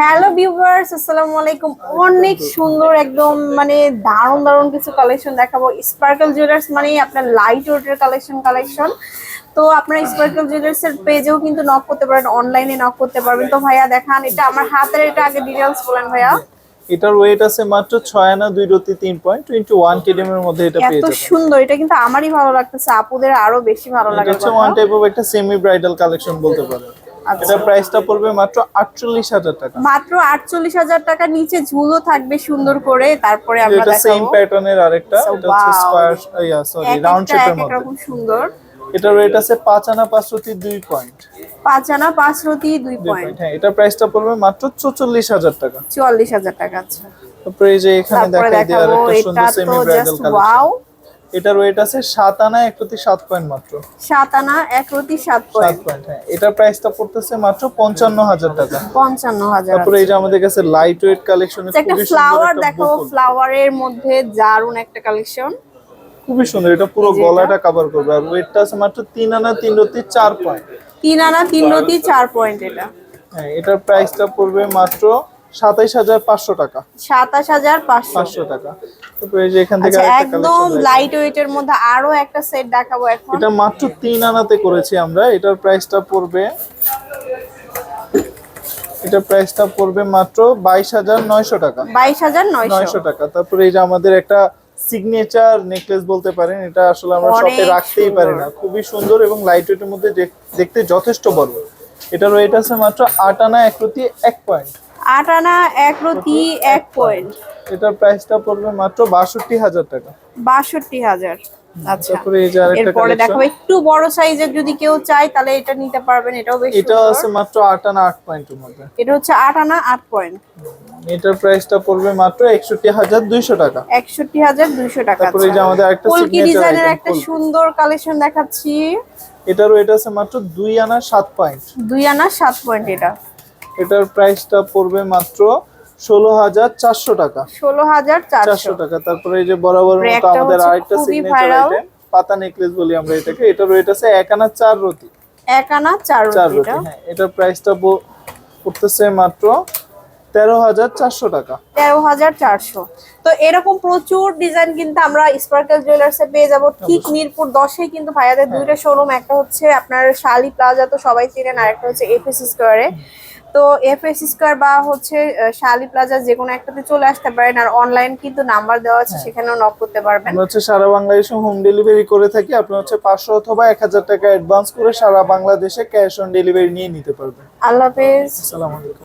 Hello viewers আসসালামু আলাইকুম। অনেক সুন্দর একদম মানে দারুণ দারুণ কিছু কালেকশন দেখাবো। স্পার্কল জুয়েলার্স মানে আপনার লাইট ওয়েটের কালেকশন কালেকশন তো আপনার স্পার্কল জুয়েলার্স এর পেজেও কিন্তু নক করতে পারেন অনলাইনে নক করতে পারবেন। তো ভাইয়া দেখান এটা আমার হাতের এটা আগে ডিটেলস বলেন ভাইয়া। এটার ওয়েট আছে মাত্র ছয় আনা দুই রতি তিন পয়েন্ট টোয়েন্টি ওয়ান কেডিএম এর মধ্যে এটা পেয়ে এত সুন্দর এটা কিন্তু আমারই ভালো লাগতেছে। আপুদের আরও বেশি ভালো লাগে এটা হচ্ছে ওয়ান টাইপ অফ একটা সেমি ব্রাইডাল কালেকশন বলতে পারেন। এটা প্রাইসটা পড়বে মাত্র আটচল্লিশ হাজার টাকা। মাত্র আটচল্লিশ হাজার টাকা নিচে ঝুলও থাকবে সুন্দর করে। তারপরে আমরা এটা সেম প্যাটার্নের আরেকটা এটা হচ্ছে স্কয়ার ইয়া সরি রাউন্ড শেপের মধ্যে। রকম সুন্দর। এটার ওয়েট আছে পাঁচ আনা পাঁচ রতি দুই পয়েন্ট পাঁচ আনা পাঁচ রতি দুই দুই পয়েন্ট পয়েন্ট হ্যাঁ এটা প্রাইসটা পড়বে মাত্র চৌচল্লিশ হাজার টাকা। চুয়াল্লিশ হাজার টাকা আচ্ছা। তারপরে এই যে এখানে দেখাই দেখাবো একটা এটা সুন্দর সেমি ব্রাইডাল কালেকশন এটার ওয়েট আছে সাত আনা এক প্রতি সাত পয়েন্ট মাত্র। সাত আনা এক প্রতি সাত পয়েন্ট পয়েন্ট হ্যাঁ। এটার প্রাইসটা পড়তেছে মাত্র পঞ্চান্ন হাজার টাকা। পঞ্চান্ন হাজার তারপরে এই যে আমাদের কাছে লাইট ওয়েট কালেকশনে একটা ফ্লাওয়ার বুকল। ফ্লাওয়ারের মধ্যে দারুণ একটা কালেকশন খুবই সুন্দর এটা পুরো গলাটা কভার করবে। আর ওয়েটটা আছে মাত্র তিন আনা তিন রতি চার পয়েন্ট তিন আনা তিন রতি চার পয়েন্ট এটা। হ্যাঁ এটার প্রাইসটা পড়বে মাত্র সাতাইশ হাজার পাঁচশো টাকা। সাতাশ হাজার পাঁচশো। টাকা। তারপরে যে এখান থেকে আচ্ছা একদম লাইট ওয়েটের মধ্যে আরও একটা সেট দেখাবো এখন। এটা মাত্র তিন আনাতে করেছি আমরা। এটার প্রাইসটা পড়বে প্রাইসটা পড়বে মাত্র বাইশ হাজার নয়শো টাকা। বাইশ হাজার নয়শো। টাকা। তারপরে এই যে আমাদের একটা সিগনেচার নেকলেস বলতে পারেন এটা আসলে আমরা শপে রাখতেই পারি না। খুবই সুন্দর এবং লাইট ওয়েটের মধ্যে দেখ- দেখতে যথেষ্ট বড়। এটার ওয়েট আছে মাত্র আট আনা এক প্রতি এক পয়েন্ট আট আনা এক রতি এক পয়েন্ট। এটার প্রাইসটা পড়বে মাত্র বাষট্টি হাজার টাকা। বাষট্টি হাজার। আচ্ছা। এরপরে কালেকশন একটু বড় সাইজের যদি কেউ চায় তাহলে এটা নিতে পারবেন এটাও বেশ এটা সুন্দর। আছে মাত্র আট আনা আট পয়েন্টের মধ্যে। এটা হচ্ছে আনা পয়েন্ট। এটার প্রাইসটা পড়বে মাত্র একষট্টি হাজার দুইশো টাকা। একষট্টি হাজার দুইশো টাকা তারপরে এই যে আমাদের ডিজাইনের একটা সুন্দর কালেকশন দেখাচ্ছি। এটার ওয়েট আছে মাত্র দুই আনা সাত পয়েন্ট। দুই আনা সাত পয়েন্ট এটা। এটার প্রাইসটা পড়বে মাত্র ষোলো হাজার চারশো টাকা। ষোলো হাজার চারশো। টাকা। তারপরে এই যে বরাবর মতো আমাদের আরেকটা সিগনেচার আইটেম পাতা নেকলেস বলি আমরা এটাকে। এটার ওয়েট আছে এক আনা চার রতি। এক আনা চার চার রুটি রতি হ্যাঁ এটার প্রাইসটা পড়তেছে মাত্র তেরো হাজার চারশো টাকা। তেরো হাজার চারশো। তো এরকম প্রচুর ডিজাইন কিন্তু আমরা স্পার্কেল জুয়েলার্সে পেয়ে যাব। ঠিক মিরপুর দশে কিন্তু ভাইয়াদের দুইটা শোরুম একটা হচ্ছে আপনার শালি প্লাজা তো সবাই চিনেন আর একটা হচ্ছে এফএস স্কোয়ারে তো এফ এস স্কোয়ার বা হচ্ছে শালি প্লাজা যে কোনো একটাতে চলে আসতে পারেন আর অনলাইন কিন্তু নাম্বার দেওয়া আছে সেখানেও নক করতে পারবেন। আমরা হচ্ছে সারা বাংলাদেশে হোম ডেলিভারি করে থাকি আপনি হচ্ছে পাঁচশো অথবা এক হাজার টাকা অ্যাডভান্স করে সারা বাংলাদেশে ক্যাশ অন ডেলিভারি নিয়ে নিতে পারবেন। আল্লাহ হাফেজ। আসসালামু আলাইকুম।